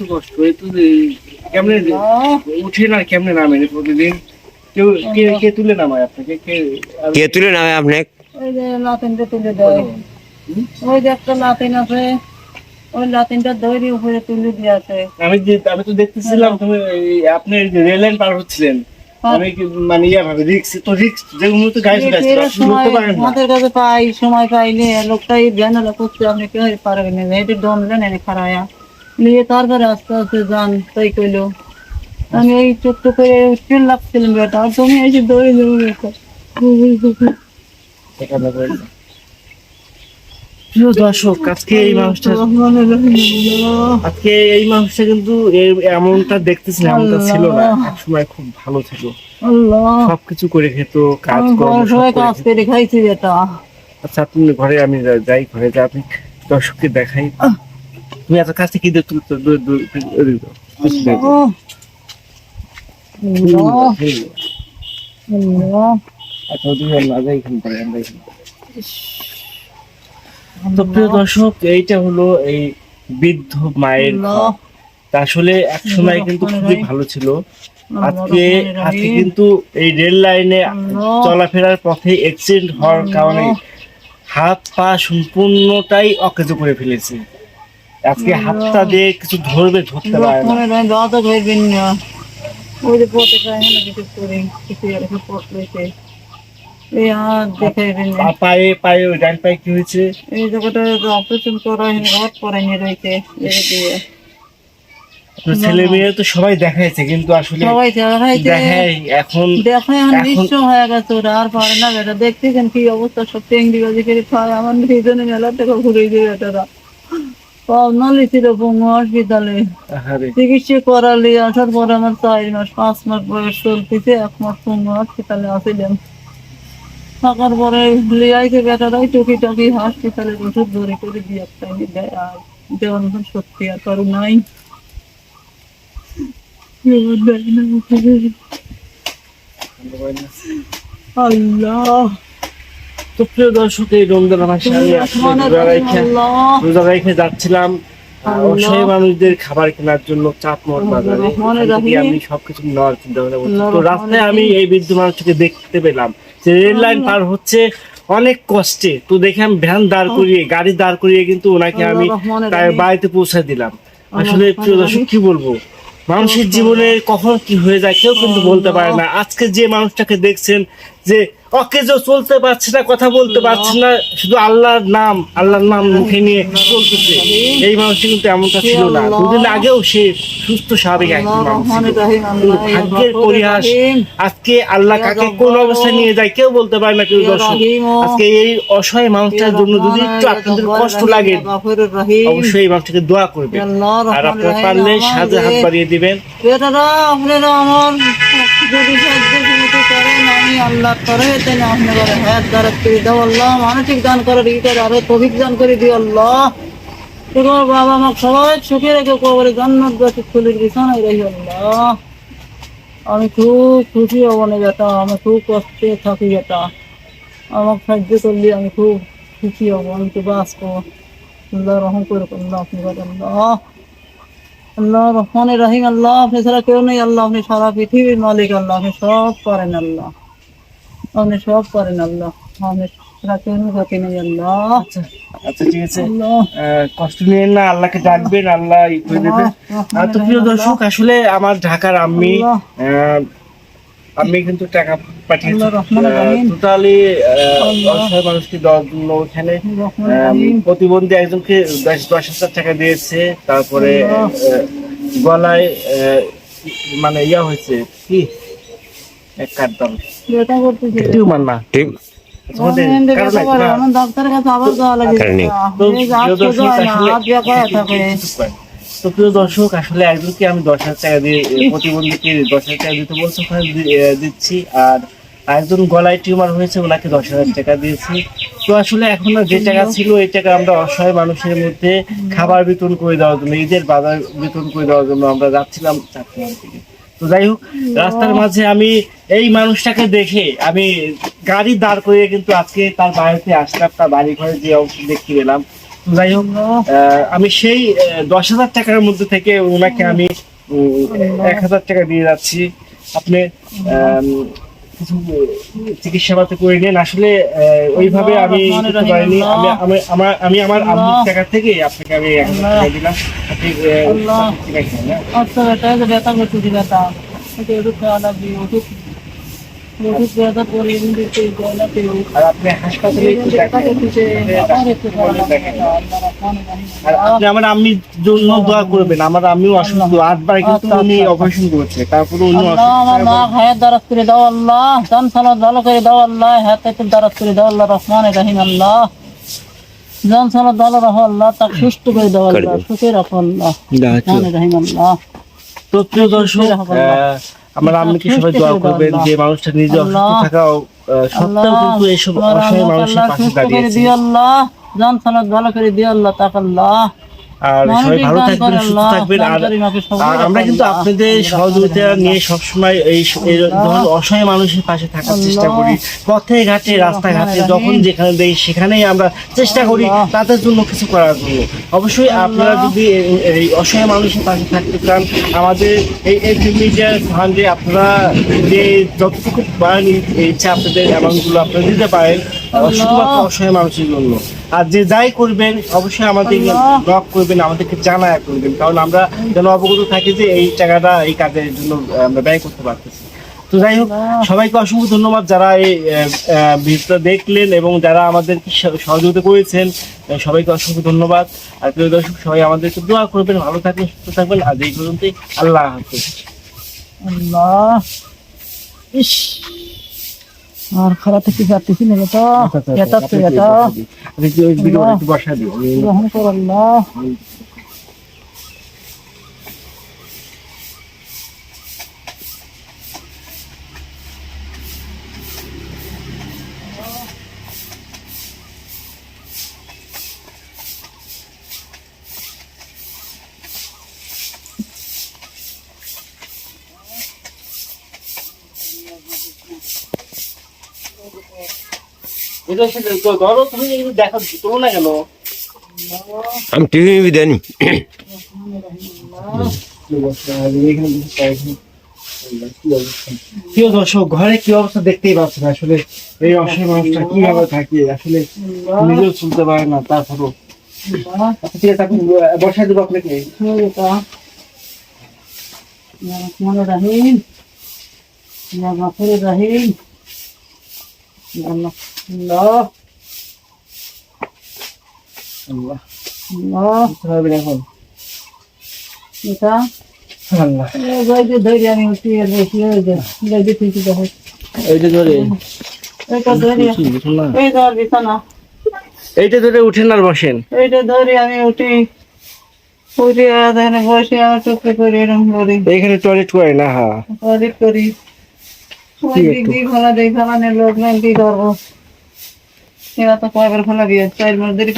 তো কষ্ট তো কেমনে উঠে না কেমনে নামেন প্রতিদিন? কেউ কে কে তুলে নামায় আপনাকে? কে কে তুলে নামে আপনি? ওই যে লাতিনটা তুলে দেয়। ওই যে একটা লাতিন আছে ওই লাতিনটা দড়ি উপরে তুলে দিয়েছে। আমি যে আমি তো দেখতেছিলাম তুমি আপনি রেল লাইন পার হচ্ছিলেন। আমি মানে ইয়া ভাবে রিক্স তো রিক্স যে গাড়ি চলে পারেন আমাদের কাছে পাই সময় পাইলে লোকটাই ব্যানারা করছে আপনি কেউ পারবেন না এটা দম দেন এনে খারায়া নিয়ে তারপরে আস্তে আস্তে যান তাই কইলো। আমি এই ছোট্ট করে উঠতে লাগছিলাম বেটা আর তুমি এসে দৌড়ে দৌড়ে এখানে প্রিয় দর্শক আজকে এই মানুষটা আজকে এই মানুষটা কিন্তু এমনটা দেখতেছিলাম এমনটা ছিল না। সময় খুব ভালো ছিল। সবকিছু করে খেত কাজ কাজ করে খাইছি বেটা। আচ্ছা আপনি ঘরে আমি যাই ঘরে যা আপনি দর্শককে দেখাই। তুমি এত কাছে কি দেখতে তো আচ্ছা তো প্রিয় দর্শক এইটা হলো এই বৃদ্ধ মায়ের আসলে এক সময় কিন্তু খুবই ভালো ছিল আজকে আজকে কিন্তু এই রেল লাইনে চলাফেরার পথে অ্যাক্সিডেন্ট হওয়ার কারণে হাত পা সম্পূর্ণটাই অকেজ করে ফেলেছে আজকে হাতটা দিয়ে কিছু ধরবে ধরতে পারে না। মনে হয় দাদা না। ওই যে পথে খাই না কিছু করে কিছু এরকম পথ লইতে এই হাত দেখাইবেন না। পা- পায়ে পায়ে ওই ডান পায়ে কি হয়েছে? এই জায়গাটা অপারেশন করা হয়নি রড পরাইনি রয়েছে এর দিয়ে আপনার ছেলে মেয়ে তো সবাই দেখাইছে কিন্তু আসলে সবাই দেখাইছে। এখন দেখে এখন এখন- নিঃস্ব হয়ে গেছে ওরা আর পারে না বেটা। দেখতেছেন কি অবস্থা সব টেঙ্গি বাজি করে খায় আমার মেলা টাকা ঘুরে দিয়ে বেটারা পাবনা লিছিল পঙ্গু হসপিটালে চিকিৎসা করালি আসার পর আমার চার মাস পাঁচ মাস বয়স চলতেছে এক মাস পঙ্গু হসপিটালে আসিলাম। থাকার পরে লিয়াইছে বেটারাই টুকি টুকি হসপিটালে ওষুধ ধরে করে দিয়ে একটা দেওয়ার মতন সত্যি আর কারও নাই। আল্লাহ। তো প্রিয় দর্শক এই রমজান মাসে আমি রোজা রেখে যাচ্ছিলাম অসহায় মানুষদের খাবার কেনার জন্য বাজারে। আমি সবকিছু নেওয়ার চিন্তা ভাবনা করছি। তো রাস্তায় আমি এই বৃদ্ধ মানুষটাকে দেখতে পেলাম যে রেল লাইন পার হচ্ছে অনেক কষ্টে। তো দেখে আমি ভ্যান দাঁড় করিয়ে গাড়ি দাঁড় করিয়ে কিন্তু ওনাকে আমি তার বাড়িতে পৌঁছে দিলাম। আসলে প্রিয় দর্শক কি বলব? মানুষের জীবনে কখন কি হয়ে যায় কেউ কিন্তু বলতে পারে না। আজকে যে মানুষটাকে দেখছেন যে অকেজ চলতে পারছে না কথা বলতে পারছে না শুধু আল্লাহর নাম আল্লাহর নাম মুখে নিয়ে চলতেছে এই মানুষটা কিন্তু এমনটা ছিল না। দুদিন আগেও সে সুস্থ স্বাভাবিক একজন মানুষ ইয়া ভাগ্যের পরিহাস আজকে আল্লাহ ইয়া কাকে কোন অবস্থায় নিয়ে যায় কেউ বলতে পারে না কেউ ইয়া দর্শক আজকে এই অসহায় মানুষটার জন্য যদি একটু আপনাদের কষ্ট লাগে অবশ্যই এই মানুষটাকে দোয়া করবে আর আপনারা পারলে আমার হাত বাড়িয়ে দিবেন আপনারা আমার করেন আমি আল্লাহ করে তাহলে আপনারা হায়াত দারাত করে দাও আল্লাহ, মানসিক দান করার ই করে আরও তভিক দান করে দিও আল্লাহ। এবার বাবা আমাকে সবাই সুখে রেখে কবরে জান্নাত বাসি ফুলের বিছানায় রহি আল্লাহ। আমি খুব খুশি হব না বেটা, আমি খুব কষ্টে থাকি বেটা। আমাকে সাহায্য করলে, আমি খুব খুশি হব, আমি তো বাস বাঁচবো। আল্লাহ রহম করে আল্লাহ আপনি আল্লাহ। আল্লাহ রহমানের রহিম আল্লাহ আপনি ছাড়া কেউ নেই আল্লাহ আপনি সারা পৃথিবীর মালিক আল্লাহ আপনি সব করেন আল্লাহ। আপনি সব করেন আল্লাহ। আপনি ছাড়া কেউ নেই নেই আল্লাহ। আচ্ছা ঠিক আছে। আল্লাহ। কষ্ট নিয়ে না আল্লাহকে ডাকবেন আল্লাহ তো প্রিয় দর্শক আসলে আমার ঢাকার আম্মি। আহ, আমি কিন্তু টাকা পাঠিয়েছি। টোটালি অসহায় মানুষকে ওখানে। প্রতিবন্ধী একজনকে দশ দশ হাজার টাকা দিয়েছে। তারপরে গলায় আহ, মানে ইয়া হয়েছে। কি? এক কাটতাম টিউমার না। ঠিক ডাক্তারের কাছে আবার যাওয়া লাগে। তো প্রিয় দর্শক আসলে- একজনকে আমি দশ হাজার টাকা দিয়ে প্রতিবন্ধীকে দশ হাজার টাকা দিতে বলছে ওখানে দিচ্ছি। আর একজন গলায় টিউমার হয়েছে ওনাকে দশ হাজার টাকা দিয়েছি। তো আসলে এখন যে টাকা ছিল এই টাকা আমরা অসহায় মানুষের মধ্যে খাবার বিতরণ করে দেওয়ার জন্য ঈদের বাজার বিতরণ করে দেওয়ার জন্য আমরা যাচ্ছিলাম চাট্টগ্রাম থেকে। তো যাই হোক রাস্তার মাঝে আমি এই মানুষটাকে দেখে আমি গাড়ি দাঁড় করিয়ে কিন্তু আজকে তার বাড়িতে আসলাম তার বাড়ি ঘরে যে অবস্থা দেখতে পেলাম। যাই হোক আমি সেই দশ হাজার টাকার মধ্যে থেকে ওনাকে আমি এক হাজার টাকা দিয়ে যাচ্ছি। আপনি কিছু চিকিৎসা পাতি করে নেন। আসলে ওইভাবে আমি পারিনি। আমি আমি- আমার আমি আমার আম্মুর টাকা থেকে আপনাকে আমি এক হাজার টাকা দিলাম। আপনি না? আচ্ছা ব্যথা ওষুধ আর আপনি হাসপাতালে আপনি আমার আম্মির জন্য দোয়া করবেন। আমার আম্মিও অসুস্থ আটবার কিন্তু আচ্ছা, উনি আচ্ছা। অপারেশন করেছে। তারপরে উনি আমার মা হায়াত দারাজ করে দাও আল্লাহ। জান সালাত ভালো করে দাও আল্লাহ। হায়াত একটু দারাজ করে দাও আল্লাহ। রহমান রহিম আল্লাহ। জান সালাত ভালো রাখো আল্লাহ। তাকে সুস্থ করে দাও আল্লাহ। সুখে রাখো আল্লাহ। রহমান রহিম আল্লাহ। তো প্রিয় দর্শক আহ, আমার আম্মিকে সবাই দোয়া করবেন যে মানুষটা নিজে অসুস্থ থাকাও থাকা সত্ত্বেও কিন্তু এইসব অসহায় মানুষের পাশে দাঁড়িয়েছে। আল্লাহ। জান ভালো করে দিয়ে আল্লাহ তাক আল্লাহ। আর সবাই ভালো থাকবেন সুস্থ থাকবেন। আর আমরা কিন্তু আপনাদের সহযোগিতা নিয়ে সবসময় এই ধরনের অসহায় মানুষের পাশে থাকার চেষ্টা করি। পথে ঘাটে রাস্তাঘাটে যখন যেখানে দেখি সেখানেই আমরা চেষ্টা করি তাদের জন্য কিছু করার জন্য। অবশ্যই আপনারা যদি এই- অসহায় মানুষের পাশে থাকতে চান আমাদের এই এই মিডিয়ার ফান্ডে আপনারা যে যতটুকু পারেন ইচ্ছা আপনাদের অ্যামাউন্টগুলো আপনারা দিতে পারেন শুধুমাত্র অসহায় মানুষের জন্য। আর যে যাই করবেন অবশ্যই আমাদের। ব্লক করবেন আমাদেরকে জানায় করবেন। কারণ আমরা যেন অবগত থাকি যে এই টাকাটা এই কাজের জন্য আমরা ব্যয় করতে পারতেছি। তো যাই হোক সবাইকে অসংখ্য ধন্যবাদ যারা এই ভিডিওটা দেখলেন এবং যারা আমাদেরকে সহযোগিতা করেছেন সবাইকে অসংখ্য ধন্যবাদ। আর প্রিয় দর্শক সবাই আমাদেরকে দোয়া করবেন ভালো থাকবেন সুস্থ থাকবেন। আজ এই পর্যন্তই। আল্লাহ হাফিজ। আল্লাহ। ইস। আর খারাপ থেকে যাচ্ছি না তো? এটা তো এটা আপনি একটু ওই ভিডিওটা একটু বসা দিও ধরো তুমি দেখো তোলো না কেন? আমি টিভি প্রিয় দর্শক ঘরে কি অবস্থা দেখতেই পাচ্ছেন আসলে এই অসহায় মানুষটা কীভাবে থাকে? আসলে নিজেও চলতে পারে না তারপরও আচ্ছা, বসাই দেবো আপনাকে। রহিম রহিম। এখন। এটা আল্লাহ। ধরে আমি ঠিক দেখো এইটা ধরে। এটা ধরে। এই ধর বিছানা। এইটা ধরে উঠেন আর বসেন। এইটা ধরে আমি উঠি। উঠে এখানে বসে আমার টুকরে করে এরকম করি। এইখানে টয়লেট করে না হ্যাঁ অনেক করি।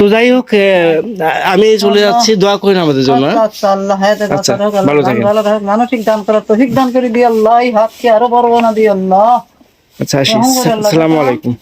তো যাই হোক আমি চলে যাচ্ছি দোয়া করেন আমাদের জন্য মানসিক দান করার তো দান করে দিয়ে আল্লাহ হাতকে আরও বড় না দিয়ে আল্লাহ আচ্ছা আসি। আসসালামু আলাইকুম।